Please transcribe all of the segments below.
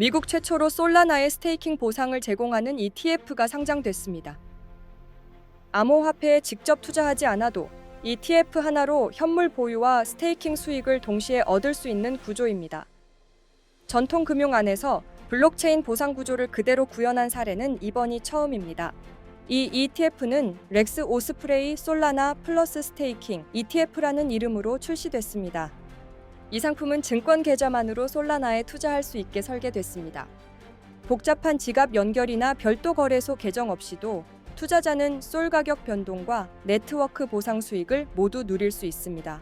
미국 최초로 솔라나의 스테이킹 보상을 제공하는 ETF가 상장됐습니다. 암호화폐에 직접 투자하지 않아도 ETF 하나로 현물 보유와 스테이킹 수익을 동시에 얻을 수 있는 구조입니다. 전통 금융 안에서 블록체인 보상 구조를 그대로 구현한 사례는 이번이 처음입니다. 이 ETF는 렉스 오스프레이 솔라나 플러스 스테이킹 ETF라는 이름으로 출시됐습니다. 이 상품은 증권 계좌만으로 솔라나에 투자할 수 있게 설계됐습니다. 복잡한 지갑 연결이나 별도 거래소 계정 없이도 투자자는 솔 가격 변동과 네트워크 보상 수익을 모두 누릴 수 있습니다.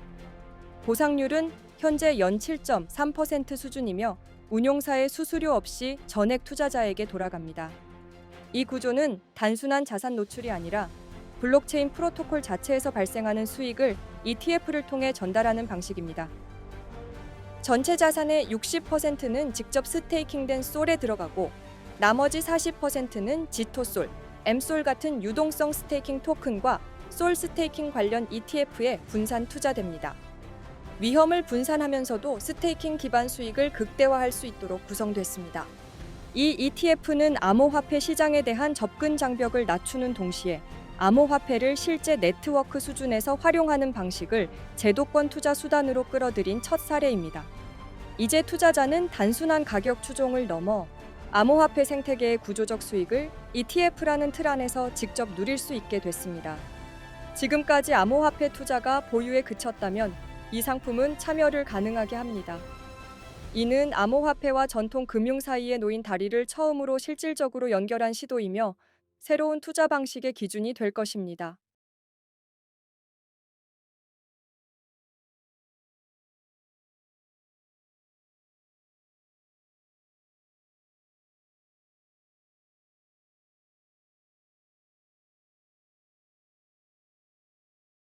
보상률은 현재 연 7.3% 수준이며 운용사의 수수료 없이 전액 투자자에게 돌아갑니다. 이 구조는 단순한 자산 노출이 아니라 블록체인 프로토콜 자체에서 발생하는 수익을 ETF를 통해 전달하는 방식입니다. 전체 자산의 60%는 직접 스테이킹된 솔에 들어가고 나머지 40%는 지토솔, 엠솔 같은 유동성 스테이킹 토큰과 솔 스테이킹 관련 ETF에 분산 투자됩니다. 위험을 분산하면서도 스테이킹 기반 수익을 극대화할 수 있도록 구성됐습니다. 이 ETF는 암호화폐 시장에 대한 접근 장벽을 낮추는 동시에 암호화폐를 실제 네트워크 수준에서 활용하는 방식을 제도권 투자 수단으로 끌어들인 첫 사례입니다. 이제 투자자는 단순한 가격 추종을 넘어 암호화폐 생태계의 구조적 수익을 ETF라는 틀 안에서 직접 누릴 수 있게 됐습니다. 지금까지 암호화폐 투자가 보유에 그쳤다면 이 상품은 참여를 가능하게 합니다. 이는 암호화폐와 전통 금융 사이에 놓인 다리를 처음으로 실질적으로 연결한 시도이며 새로운 투자 방식의 기준이 될 것입니다.